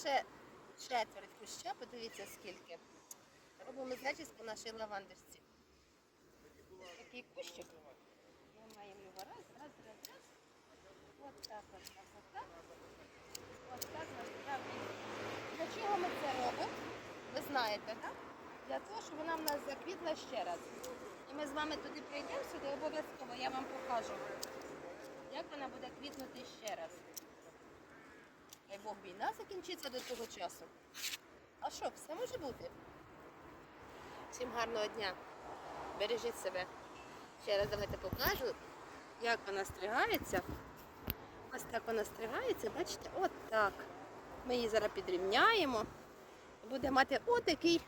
ще четверть куща, подивіться скільки. Робимо зачіску нашій лавандочці. Такий кущик. Ми маємо його раз, раз, раз, раз. От так, от так, от так. От так насправді. Для чого ми це робимо? Ви знаєте, так? Для того, щоб вона в нас заквітла ще раз. І ми з вами туди прийдемо сюди, обов'язково я вам покажу, як вона буде квітнути ще раз. Дай Бог війна закінчиться до того часу. А що, все може бути? Всім гарного дня. Бережіть себе. Ще раз давайте покажу, як вона стригається. Ось так вона стригається, бачите, от так. Ми її зараз підрівняємо. Буде мати отакий.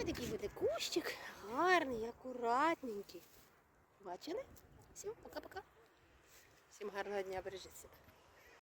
Отакий буде кущик. Гарний, акуратненький. Бачили? Всім пока-пока. Всім гарного дня, бережіть себе.